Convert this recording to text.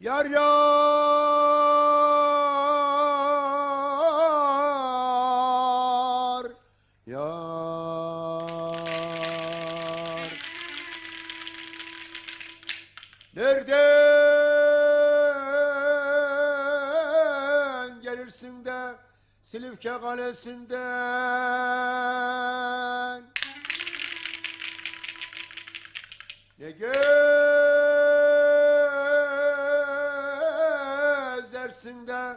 Yar yar yar. Nereden gelirsin de Silifke kalesinden? Ne gel içerisinde